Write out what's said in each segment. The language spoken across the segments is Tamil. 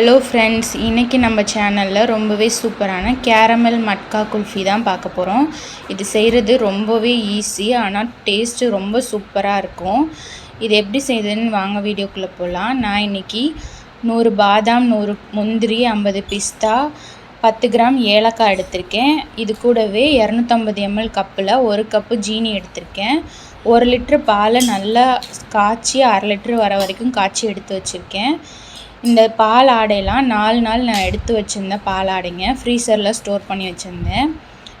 ஹலோ ஃப்ரெண்ட்ஸ் இன்றைக்கி நம்ம சேனலில் ரொம்பவே சூப்பரான கேரமல் மட்கா குல்ஃபி தான் பார்க்க போகிறோம் இது செய்கிறது ரொம்பவே ஈஸி ஆனால் டேஸ்ட்டு ரொம்ப சூப்பராக இருக்கும். இது எப்படி செய்யுதுன்னு வாங்க வீடியோக்குள்ளே போகலாம் நான் இன்றைக்கி நூறு பாதாம் நூறு முந்திரி ஐம்பது பிஸ்தா பத்து கிராம் ஏலக்காய் எடுத்திருக்கேன். இது கூடவே இரநூத்தம்பது எம்எல் கப்பில் ஒரு கப்பு ஜீனி எடுத்திருக்கேன். ஒரு லிட்ரு பாலை நல்லா காய்ச்சி அரை லிட்ரு வர வரைக்கும் காய்ச்சி எடுத்து வச்சுருக்கேன். இந்த பால் ஆடையெல்லாம் நாலு நாள் நான் எடுத்து வச்சுருந்தேன் பால் ஆடைங்க. ஃப்ரீசரில் ஸ்டோர் பண்ணி வச்சுருந்தேன்.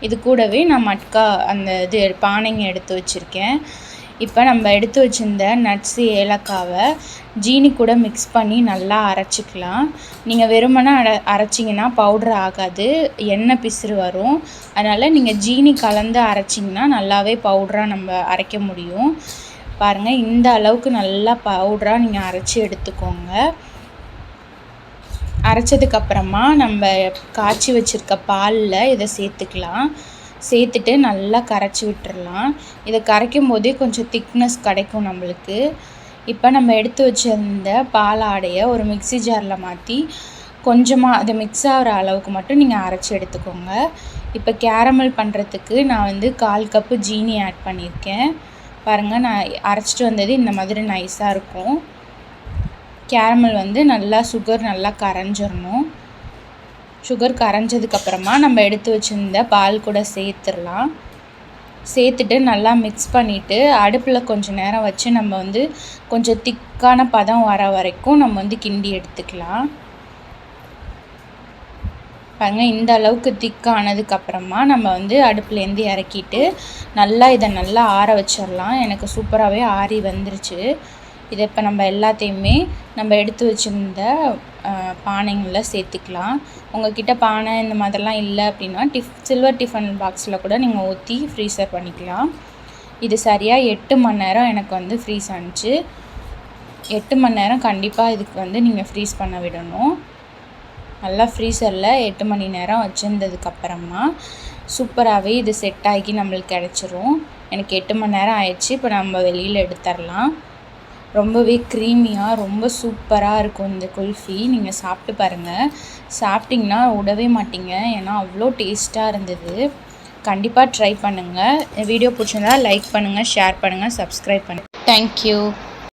இது கூடவே நான் மட்கா அந்த இது பானைங்க எடுத்து வச்சுருக்கேன். இப்போ நம்ம எடுத்து வச்சுருந்த நட்ஸு ஏலக்காவை ஜீனி கூட மிக்ஸ் பண்ணி நல்லா அரைச்சிக்கலாம். நீங்கள் வெறுமனே அரை அரைச்சிங்கன்னா பவுட்ரு ஆகாது. எண்ணெய் பிசுறு வரும். அதனால் நீங்கள் ஜீனி கலந்து அரைச்சிங்கன்னா நல்லாவே பவுட்ராக நம்ம அரைக்க முடியும். பாருங்கள் இந்த அளவுக்கு நல்லா பவுட்ராக நீங்கள் அரைச்சி எடுத்துக்கோங்க. அரைச்சதுக்கப்புறமா நம்ம காய்ச்சி வச்சுருக்க பாலில் இதை சேர்த்துக்கலாம். சேர்த்துட்டு நல்லா கரைச்சி விட்டுறலாம். இதை கரைக்கும் போதே கொஞ்சம் திக்னஸ் கிடைக்கும் நம்மளுக்கு. இப்போ நம்ம எடுத்து வச்சிருந்த பால் ஆடையை ஒரு மிக்சி ஜாரில் மாற்றி கொஞ்சமாக அது மிக்ஸ் ஆகிற அளவுக்கு மட்டும் நீங்கள் அரைச்சி எடுத்துக்கோங்க. இப்போ கேரமல் பண்ணுறதுக்கு நான் வந்து கால் கப்பு ஜீனி ஆட் பண்ணியிருக்கேன். பாருங்கள் நான் அரைச்சிட்டு வந்தது இந்த மாதிரி நைஸாக இருக்கும். கேரமல் வந்து நல்லா சுகர் நல்லா கரைஞ்சிடணும் சுகர் கரைஞ்சதுக்கப்புறமா நம்ம எடுத்து வச்சுருந்த பால் கூட சேர்த்துடலாம். சேர்த்துட்டு நல்லா மிக்ஸ் பண்ணிவிட்டு அடுப்பில் கொஞ்சம் நேரம் வச்சு நம்ம வந்து கொஞ்சம் திக்கான பதம் வர வரைக்கும் நம்ம வந்து கிண்டி எடுத்துக்கலாம். பாருங்க இந்த அளவுக்கு திக்கானதுக்கப்புறமா நம்ம வந்து அடுப்புலேருந்து இறக்கிட்டு நல்லா இதை நல்லா ஆற வச்சிடலாம் எனக்கு சூப்பராகவே ஆறி வந்துருச்சு. இதை இப்போ நம்ம எல்லாத்தையுமே நம்ம எடுத்து வச்சுருந்த பானைங்களில் சேர்த்துக்கலாம். உங்கள்கிட்ட பானை இந்த மாதிரிலாம் இல்லை அப்படின்னா டிஃப் சில்வர் டிஃபன் பாக்ஸில் கூட நீங்கள் ஊற்றி ஃப்ரீசர் பண்ணிக்கலாம். இது சரியாக எட்டு மணி நேரம் எனக்கு வந்து ஃப்ரீஸ் ஆனிச்சு. எட்டு மணி நேரம் கண்டிப்பாக இதுக்கு வந்து நீங்கள் ஃப்ரீஸ் பண்ண விடணும். நல்லா ஃப்ரீசரில் எட்டு மணி நேரம் வச்சுருந்ததுக்கப்புறமா சூப்பராகவே இது செட் ஆகி நம்மளுக்கு கிடச்சிரும். எனக்கு எட்டு மணி நேரம் ஆயிடுச்சு இப்போ நம்ம வெளியில் எடுத்துடலாம் ரொம்பவே க்ரீமியாக ரொம்ப சூப்பராக இருக்கும் இந்த குல்ஃபி. நீங்கள் சாப்பிட்டு பாருங்கள் சாப்பிட்டிங்கன்னா விடவே மாட்டீங்க. ஏன்னா அவ்வளோ டேஸ்ட்டாக இருந்தது. கண்டிப்பாக ட்ரை பண்ணுங்கள் வீடியோ பிடிச்சிருந்தா லைக் பண்ணுங்கள் ஷேர் பண்ணுங்கள் சப்ஸ்கிரைப் பண்ணுங்கள் தேங்க்யூ